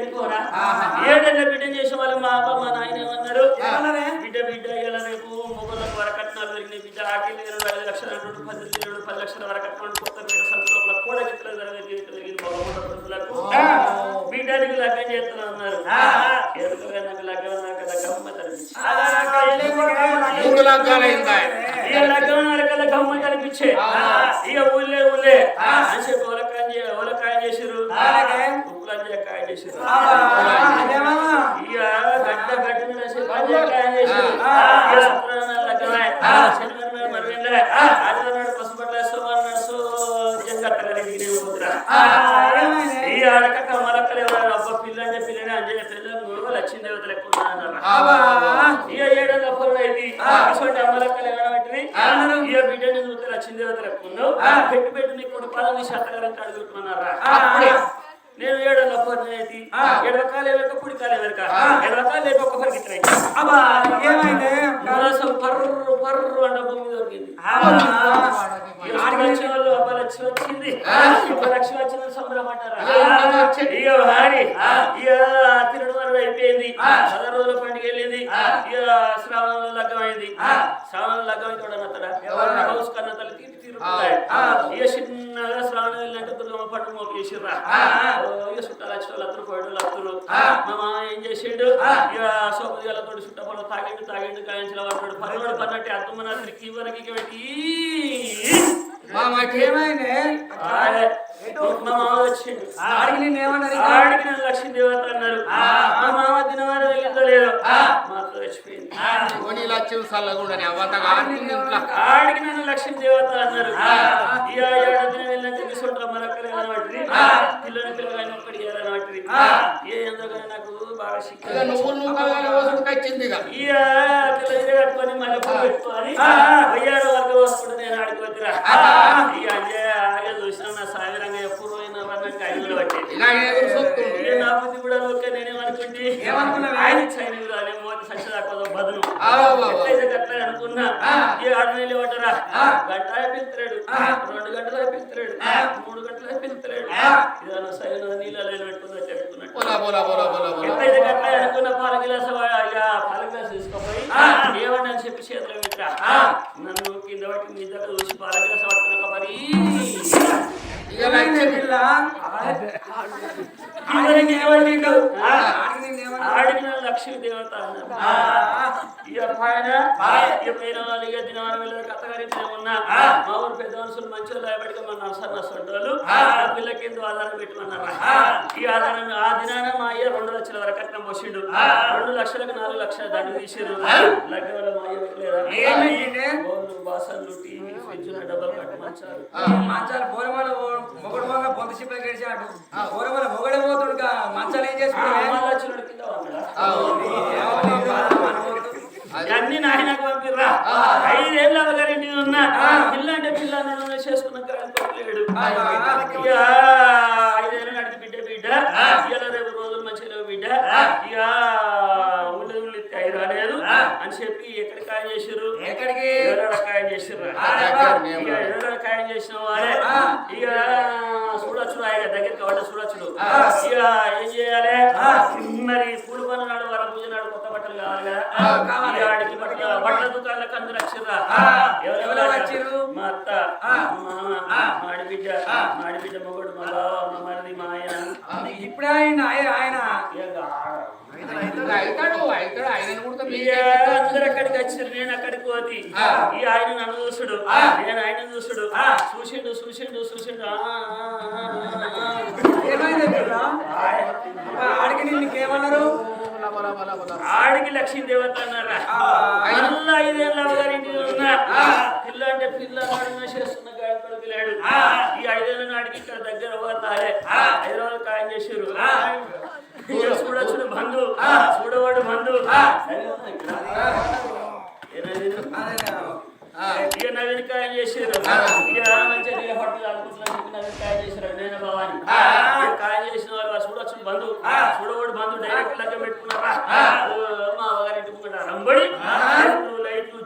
పెట్టుకోరా? ఏడేళ్ళ బిడ్డ చేసే వాళ్ళు మా అబ్బా మా నాయన ఏమన్నారు? బిడ్డ బిడ్డ ఇలా రేపు మొబైల్ వరకట్నాలు పెరిగినాయి బిడ్డ ఆకలి ఐదు లక్షల రెండు పది రెండు పది లక్షల వరకట్నాలు కొత్త బిడ్డ సందర్భంలో కూడా గిట్ల జరిగింది బిడ్డకి లగ్గం చేస్తున్నా ఉన్నారు ఎందుకగా నాకు లగ్గం నాకు లగ్గమ్మ మూడు లగ్గాలైందా ఈ లగ్గం నరకల గమ్మ కనిపించే. ఇక ఊళ్ళే ఊళ్ళే. అని చెప్పి. ఇక గడ్డ గడ్డ మీద శుక్రవారం లగ్గమే శనివారం నాడు మరుగండే ఆదివారం నాడు పసుపట్ల సోమవారం నాడు సో జంగట్ట కలిగి పోతురా. ఈ ఆడక మరక్కలు ఎవరు అబ్బ పిల్ల అంటే పిల్లని అంజనే పిల్ల గురువు లక్ష్మీ దేవతలు ఎక్కువ ఇక ఏడో గొప్పలు అయితే అటువంటి అమ్మలక్కలు ఏమనబట్టి ఇక బిడ్డని చూస్తే లక్ష్మీ దేవతలు ఎక్కువ పెట్టు పెట్టు నీ కొడు పాలని శాతగారం అడుగుతున్నారా? అప్పుడే. నేను ఏడో అయితే ఎడవకాలు వెనక కుడికాలు వెనక. ఎడవకాలు లేక ఒక్కరికి ఇట్లా మరోసం పర్రు పర్రు అంట భూమి దొరికింది. వచ్చిన వాళ్ళు అబ్బ లక్ష్మి వచ్చింది. అబ్బ లక్ష్మి వచ్చిన సంబరపడ్డారా ఇక వాడి ఇక తిరుడు వరకు అయిపోయింది. పదహారు రోజుల పండుగ వెళ్ళింది. ఇక శ్రావణంలో లగ్గం అయింది. శ్రావణంలో లగ్గం అయితే అన్నతరా హౌస్ ఇక చిన్నగా శ్రావణం వెళ్ళినట్టు దుర్గమ్మ పట్టు మోపు చేసిర్రా? ఇక చుట్టాలు వచ్చిన వాళ్ళు అత్తరు పోయేటోళ్ళు అత్తరు మా ఏం చేసిండు? ఇక సోపదిగాలతో చుట్టపడ తాగిండు తాగిండు కాయించిన వాడు పనివాడు పన్నట్టు అర్థమన్న తిరిగి వరకు పెట్టి మామకి ఆయ్, మా మామ వచ్చిండు. ఆడికి నన్ను లక్ష్మీ దేవత అన్నారు. మా మామ దినవారం వెళ్ళిందో లేదో? మాతో చచ్చిపోయింది కొని లక్ష్యం చల్లగుండని అవ్వంత ఆడికి నన్ను లక్ష్మీ దేవత అన్నారు. ఇక ఏడాది వెళ్ళినాక తీసుకుంటాం మరొకరు అనబట్టి పిల్లని పిల్లగాని ఒక్కడి అనబట్టి ఏ ఎందుకు నాకు బాగా ఇక శిక్ష నువ్వు నువ్వు వసతికి వచ్చింది ఇక. పిల్లలు కట్టుకొని మళ్ళీ పెట్టుకొని వయ్యాడు వర్గ వస్తుంది నేను ఆడికి వచ్చిరా ఇక అదే ఆగే చూసిన నా సాగరంగా ఎప్పుడు పోయినా వాళ్ళకి ఐదు పట్టేది ఇలా ఎదురు చూస్తుంది. ఇక నా బుద్ధి కూడా ఓకే నేనేమనుకుంటే ఆయన అనుకున్నా ఈ ఆడు నీళ్ళు పట్టరా గంట అయిపోతాడు రెండు గంటలు అయిపోతాడు మూడు గంటలు అయిపోతాడు ఇదన్నా సైన నీళ్ళలో పెట్టుకుని చెప్పుకున్నట్టు బోలా బోలా బోలా బోలా బోలా ఎట్లయితే గట్ల అనుకున్న పాల గిలాస పాల గిలాస తీసుకుపోయి ఏమన్నా అని చెప్పి చేతిలో పెట్టరా నన్ను కింద పట్టి నీ దగ్గర చూసి పాల గిలాస పట్టుకున్న పరి. ఇక లక్ష్యం అందరికి ఏమడిగిండు? ఆడిన లక్ష్మీ దేవత పైన వాళ్ళు ఇక దినవారం వెళ్ళి కథగారి ఉన్నా. మా ఊరు పెద్ద మనుషులు మంచి భయపడిక మన నర్సన్న సొంటోళ్ళు. ఆ. పిల్ల కింద ఆధారం పెట్టమన్నారు. ఈ ఆధారం ఆ దినాన మా అయ్య రెండు లక్షల వరకు కట్నం పోసిండు. రెండు లక్షలకు నాలుగు లక్షల దండు తీసిరు లగ్గవల మా అయ్య పెట్టలేదా? బాసన్లు టీవీ ఫ్రిడ్జ్ డబ్బులు కట్ట మంచాలు మంచాలు బోరమల మొగడు మొగ బొంత షిప్లో గడిచాడు బోరమల మొగడే పోతుడు మంచాలు ఏం చేసుకుంటే కింద? అన్ని నాయనకు పంపిర్రా ఐదేళ్ళ అవగారింటి ఉన్నా పిల్ల అంటే పిల్ల చేసుకున్న లేడు ఇక ఐదేళ్ళ నాటికి బిడ్డ బిడ్డ. ఇవాళ రేపు రోజులు మంచిగా బిడ్డ. ఇక ఉల్లి ఐదు రాలేదు అని చెప్పి ఎక్కడ కాయ చేసిర్రు? ఎక్కడికి? కాయ ఎవరెవరు కాయ చేసిన వారే ఇక చూడొచ్చు ఆయన దగ్గరికి వాళ్ళ చూడొచ్చు ఇక ఏం చేయాలి? మరి పూలు పనులు నాడు వర పూజ బట్టలు కావాలి. కదా బట్టల దుకాణాలకు అందరు వచ్చిర్రా? ఎవరెవరు ఎవరు వచ్చిర్రు వచ్చిర్రు? మా అత్త మా మామ మా ఆడిబిడ్డ మా ఆడిబిడ్డ మొగడు మా బావ మా మరిది మా ఆయన. ఇప్పుడే ఆయన ఆయన- అందరు అక్కడికి వచ్చారు నేను అక్కడికి పోతి. ఈ ఆయన నన్ను చూసుడు. నేను ఆయన చూసుడు. చూసిండు చూసిండు చూసిండు. ఏమైంది పిల్ల? అబ్బా, ఆడికి నీకేమన్నారు బోలా బోలా ఆడికి లక్ష్మీ దేవత అన్నారా? మళ్ళా ఐదేళ్ళ అవగారింటి ఉన్నా పిల్ల అంటే పిల్ల చేస్తున్న ఈ ఐదేళ్ళ నాటికి ఇక్కడ దగ్గర పోతాలే హైదరాబాద్ ఖాయం చేసారు చూడొచ్చుడు బంధు చూడవాడు బంధు? ఇక నవీన్ ఖాయం చేసారు ఇక మంచిగా పట్టు అనుకుంటున్నాను చెప్పి నవీన్ ఖాయం చేశారు నేను భవాని. ఖాయం చేసిన వాళ్ళు చూడొచ్చు బంధు చూడవాడు బంధు డైరెక్ట్ లగ్గ పెట్టుకున్నారా?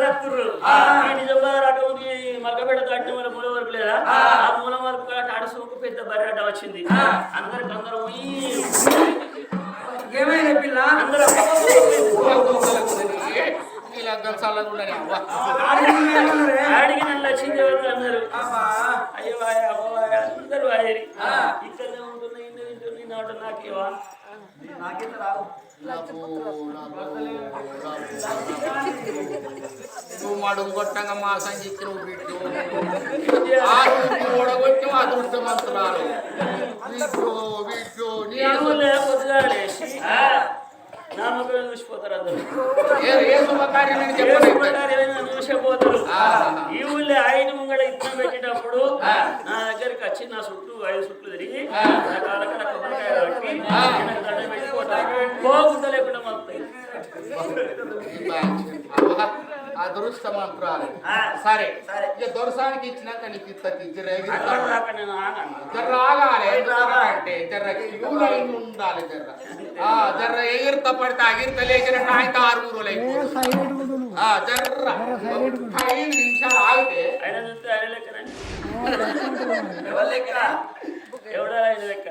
ఈ నిజామాబాద్ అటువంటి మగ్గబెట్ట దాటిన వల్ల మూల వరకు లేదా? ఆ. మూల వరకు టాట సోకు పెద్ద బర్రె అడ్డ వచ్చింది. అందరికి అందరూ ఉయ్యి. ఏమైంది పిల్ల? అందరూ నీ లగ్గం చల్లగుండని అవ్వ ఆడికి ఏమన్నారే? ఆడికి నన్ను వచ్చింది ఎవరు అన్నారు అబ్బా. అయ్యో అందరూ వాయరి ఇక్కడనే ఉంటున్నా ఇన్ని తింటున్నా నాటు నాకేవా? నాకింత రావు. నువ్వు మడుగు కొట్టంగా మా సంచిత్ర బిడ్డు ఆ ఓడగొట్టి నేను. లేకపోతే చూసిపోతారు అందరూ. చూసిపోతారు. ఈ ఊళ్ళో ఆయన ముంగడ ఇత్తనం పెట్టేటప్పుడు నా దగ్గరికి వచ్చి నా చుట్టూ ఐదు తిరిగి నా కాలకడ కొబ్బరికాయ కట్టి నాకు దండం పెట్టిపోతారు పోకుండా లేకుండా మొత్తం ఆ. సరే. సరే. ఇక దొరసానికి ఇచ్చినాక నీకు జర్ర ఆగాలి. అంటే జర్ర క్యూ లైన్ ఉండాలి జర్ర. ఆ జర్ర ఎగిరిత పడితే అగిరిత లేచినట్టు ఆయన ఆరుగురు జర్ర. ఐదు నిమిషాలు ఆగితే ఎవరు లెక్క? ఎవడా లెక్క?